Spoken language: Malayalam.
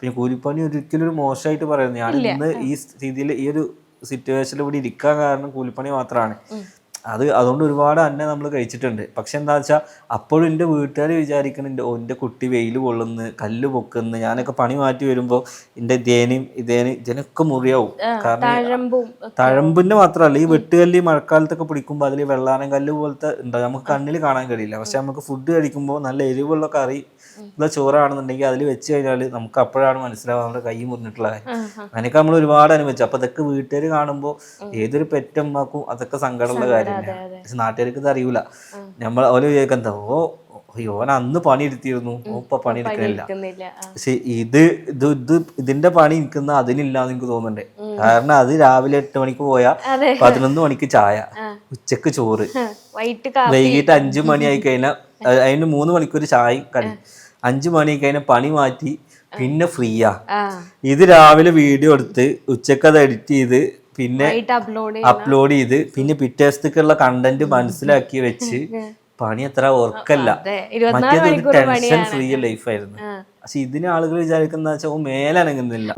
പിന്നെ കൂലിപ്പണി ഒരിക്കലും ഒരു മോശമായിട്ട് പറയുന്നത്. ഞാൻ ഇന്ന് ഈ സ്ഥിതിയിൽ ഈ ഒരു സിറ്റുവേഷനിൽ ഇവിടെ ഇരിക്കാൻ കാരണം കൂലിപ്പണി മാത്രമാണ്. അത് അതുകൊണ്ട് ഒരുപാട് അന്നെ നമ്മൾ കഴിച്ചിട്ടുണ്ട്. പക്ഷെ എന്താ വെച്ചാൽ അപ്പോഴും എന്റെ വീട്ടുകാർ വിചാരിക്കുന്നുണ്ട് ഓ എന്റെ കുട്ടി വെയിൽ കൊള്ളുന്നു കല്ല് പൊക്കുന്നു ഞാനൊക്കെ പണി മാറ്റി വരുമ്പോൾ എന്റെ ദേനയും ഇതേനും ഇതിനൊക്കെ മുറിയാവും. കാരണം തഴമ്പിന്റെ മാത്രമല്ല ഈ വെട്ടുകല്ല് ഈ മഴക്കാലത്തൊക്കെ പിടിക്കുമ്പോൾ അതിൽ വെള്ളാനം കല്ല് പോലത്തെ ഉണ്ടാവും നമുക്ക് കണ്ണിൽ കാണാൻ കഴിയില്ല. പക്ഷെ നമുക്ക് ഫുഡ് കഴിക്കുമ്പോൾ നല്ല എരിവുള്ള കറി ഉള്ള ചോറാണെന്നുണ്ടെങ്കിൽ അതിൽ വെച്ച് കഴിഞ്ഞാൽ നമുക്ക് അപ്പോഴാണ് മനസ്സിലാവുക നമ്മുടെ കൈ മുറിഞ്ഞിട്ടുള്ള കാര്യം. അങ്ങനെയൊക്കെ നമ്മൾ ഒരുപാട് അനുഭവിച്ചു. അപ്പൊ അതൊക്കെ വീട്ടുകാർ കാണുമ്പോൾ ഏതൊരു പെറ്റമ്മക്കും അതൊക്കെ സങ്കടമുള്ള കാര്യം. തന്നെയാണ് പക്ഷെ നാട്ടുകാർക്ക് ഇത് അറിയൂല. നമ്മൾ ഓൽ വിചാരിക്കാൻ എന്താ ഓ അയ്യോ ഓൻ അന്ന് പണി എടുത്തിരുന്നു. ഓപ്പ ഇപ്പൊ പണി എടുക്കുന്നില്ല. പക്ഷെ ഇത് ഇത് ഇത് ഇതിന്റെ പണി നിൽക്കുന്ന അതിനില്ലാന്ന് എനിക്ക് തോന്നുന്നുണ്ട്. കാരണം അത് രാവിലെ എട്ട് മണിക്ക് പോയാ. പതിനൊന്ന് മണിക്ക് ചായ ഉച്ചയ്ക്ക് ചോറ്. വൈകിട്ട് അഞ്ചു മണി ആയി കഴിഞ്ഞാൽ അതിന് മൂന്ന് മണിക്കൂർ ചായ കടി. അഞ്ചു മണി ആയി കഴിഞ്ഞാൽ പണി മാറ്റി പിന്നെ ഫ്രീയാ. ആ. ഇത് രാവിലെ വീഡിയോ എടുത്ത് ഉച്ചയ്ക്ക് അത് എഡിറ്റ് ചെയ്ത് പിന്നെ അപ്ലോഡ് ചെയ്ത് പിന്നെ പിറ്റേ ദിവസത്തേക്കുള്ള കണ്ടന്റ് മനസ്സിലാക്കി വെച്ച് പണി അത്ര ഓർക്കല്ല മറ്റേത് ഒരു ടെൻഷൻ ഫ്രീ ലൈഫായിരുന്നു. പക്ഷെ ഇതിന് ആളുകൾ വിചാരിക്കുന്ന വെച്ചാൽ മേലനങ്ങുന്നില്ല.